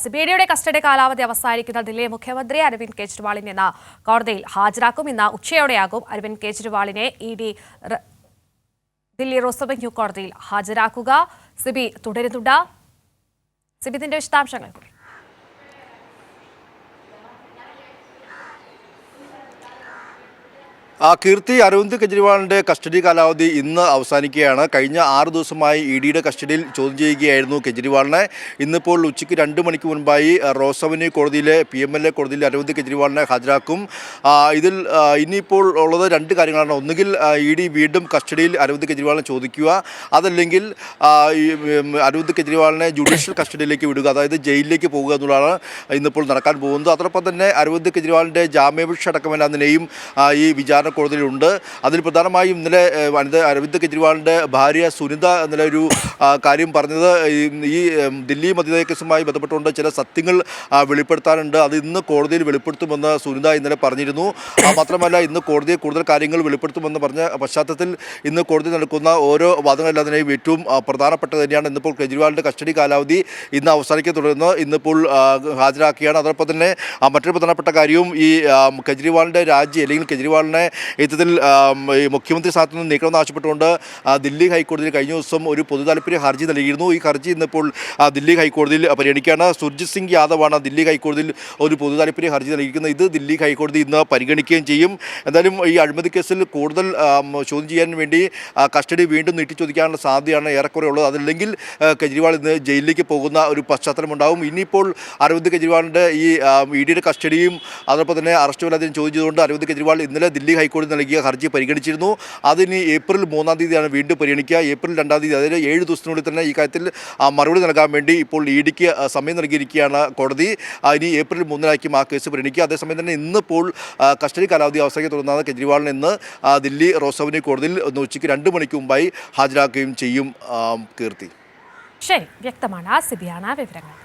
സിബിഐഡിയുടെ custody കാലാവധി അവസാനിക്കുന്ന ദില്ലി മുഖ്യമന്ത്രി അരവിന്ദ് കെജ്രിവാളിനെ ഇന്ന് കോടതിയിൽ ഹാജരാക്കും. ഇന്ന് ഉച്ചയോടെയാകും അരവിന്ദ് കെജ്രിവാളിനെ ഇ ഡി ദില്ലി റോസവന്യൂ കോടതിയിൽ ഹാജരാക്കുക. സിബി തുടരുന്നുണ്ട്. സിബിതിന്റെ വിശദാംശങ്ങൾ ആ കീർത്തി അരവിന്ദ് കെജ്രിവാളിന്റെ കസ്റ്റഡി കാലാവധി ഇന്ന് അവസാനിക്കുകയാണ്. കഴിഞ്ഞ ആറ് ദിവസമായി ഇ ഡിയുടെ കസ്റ്റഡിയിൽ ചോദ്യം ചെയ്യുകയായിരുന്നു കെജ്രിവാളിനെ. ഇന്നിപ്പോൾ ഉച്ചയ്ക്ക് രണ്ട് മണിക്ക് മുൻപായി റോസവന്യൂ കോടതിയിലെ പി എം എൽ എ കോടതിയിൽ അരവിന്ദ് കെജ്രിവാളിനെ ഹാജരാക്കും. ഇതിൽ ഇനിയിപ്പോൾ ഉള്ളത് രണ്ട് കാര്യങ്ങളാണ്. ഒന്നുകിൽ ഇ ഡി വീണ്ടും കസ്റ്റഡിയിൽ അരവിന്ദ് കെജ്രിവാളിനെ ചോദിക്കുക. അതല്ലെങ്കിൽ അരവിന്ദ് കെജ്രിവാളിനെ ജുഡീഷ്യൽ കസ്റ്റഡിയിലേക്ക് വിടുക അതായത് ജയിലിലേക്ക് പോകുക എന്നുള്ളതാണ് ഇന്നിപ്പോൾ നടക്കാൻ പോകുന്നത്. അതോടൊപ്പം തന്നെ അരവിന്ദ് കെജ്രിവാളിന്റെ ജാമ്യാപേക്ഷ അടക്കമല്ല ആ, ഈ വിചാരണ കോടതിയിലുണ്ട്. അതിൽ പ്രധാനമായും ഇന്നലെ വനിത അരവിന്ദ് കെജ്രിവാളിന്റെ ഭാര്യ സുനിത ഇന്നലെ ഒരു കാര്യം പറഞ്ഞത്. ഈ- ദില്ലി മദ്യനയ കേസുമായി ബന്ധപ്പെട്ടുകൊണ്ട് ചില സത്യങ്ങൾ വെളിപ്പെടുത്താനുണ്ട്. അത് ഇന്ന് കോടതിയിൽ വെളിപ്പെടുത്തുമെന്ന് സുനിത ഇന്നലെ പറഞ്ഞിരുന്നു. മാത്രമല്ല ഇന്ന് കോടതിയെ കൂടുതൽ കാര്യങ്ങൾ വെളിപ്പെടുത്തുമെന്ന് പറഞ്ഞ പശ്ചാത്തലത്തിൽ ഇന്ന് കോടതി നടക്കുന്ന ഓരോ വാദങ്ങളെല്ലാത്തിനെയും ഏറ്റവും പ്രധാനപ്പെട്ടത് തന്നെയാണ്. ഇന്നിപ്പോൾ കെജ്രിവാളിന്റെ കസ്റ്റഡി കാലാവധി ഇന്ന് അവസാനിക്കാൻ തുടർന്ന് ഇന്നിപ്പോൾ ഹാജരാക്കുകയാണ്. അതോടൊപ്പം തന്നെ മറ്റൊരു പ്രധാനപ്പെട്ട കാര്യവും ഈ കെജ്രിവാളിന്റെ രാജി അല്ലെങ്കിൽ കെജ്രിവാളിനെ ഇത്തരത്തിൽ ഈ മുഖ്യമന്ത്രി സ്ഥാനത്ത് നിന്ന് നീക്കണമെന്ന് ആവശ്യപ്പെട്ടുകൊണ്ട് ദില്ലി ഹൈക്കോടതിയിൽ കഴിഞ്ഞ ദിവസം ഒരു പൊതു താല്പര്യ ഹർജി നൽകിയിരുന്നു. ഈ ഹർജി ഇന്നിപ്പോൾ ദില്ലി ഹൈക്കോടതിയിൽ പരിഗണിക്കുകയാണ്. സുർജിത് സിംഗ് യാദവാണ് ദില്ലി ഹൈക്കോടതിയിൽ ഒരു പൊതു താല്പര്യ ഹർജി നൽകിയിരിക്കുന്നത്. ഇത് ദില്ലി ഹൈക്കോടതി ഇന്ന് പരിഗണിക്കുകയും ചെയ്യും. എന്തായാലും ഈ അഴിമതി കേസിൽ കൂടുതൽ ചോദ്യം ചെയ്യാൻ വേണ്ടി കസ്റ്റഡി വീണ്ടും നീട്ടി ചോദിക്കാനുള്ള സാധ്യതയാണ് ഏറെക്കുറെ ഉള്ളത്. അതല്ലെങ്കിൽ കെജ്രിവാൾ ഇന്ന് ജയിലിലേക്ക് പോകുന്ന ഒരു പശ്ചാത്തലം ഉണ്ടാവും. ഇനിയിപ്പോൾ അരവിന്ദ് കെജ്രിവാളിന്റെ ഈ ഇ ഡിയുടെ കസ്റ്റഡിയും അതോടൊപ്പം തന്നെ അറസ്റ്റ് വല്ലാതെയും ചോദ്യം ചെയ്തുകൊണ്ട് അരവിന്ദ് കെജ്രിവാൾ ഇന്നലെ ദില്ലി ഹൈക്കോടതി നൽകിയ ഹർജി പരിഗണിച്ചിരുന്നു. അതിന് ഏപ്രിൽ മൂന്നാം തീയതിയാണ് വീണ്ടും പരിഗണിക്കുക. ഏപ്രിൽ രണ്ടാം തീയതി അതായത് ഏഴ് ദിവസത്തിനുള്ളിൽ തന്നെ ഈ കാര്യത്തിൽ ആ, മറുപടി നൽകാൻ വേണ്ടി ഇപ്പോൾ ഇ ഡിക്ക് സമയം നൽകിയിരിക്കുകയാണ് കോടതി. ആ, ഇനി ഏപ്രിൽ മൂന്നിനായിരിക്കും ആ കേസ് പരിഗണിക്കുക. അതേസമയം തന്നെ ഇന്നിപ്പോൾ കസ്റ്റഡി കാലാവധി അവസാനിക്കാൻ തുടർന്നാണ് കെജ്രിവാളിന് ഇന്ന് ദില്ലി റോസവനി കോടതിയിൽ ഒന്ന് ഉച്ചയ്ക്ക് രണ്ട് മണിക്ക് മുമ്പായി ഹാജരാക്കുകയും ചെയ്യും കീർത്തി. ശരി വ്യക്തമാണ്. ആ സിബിയാണ് വിവരങ്ങൾ.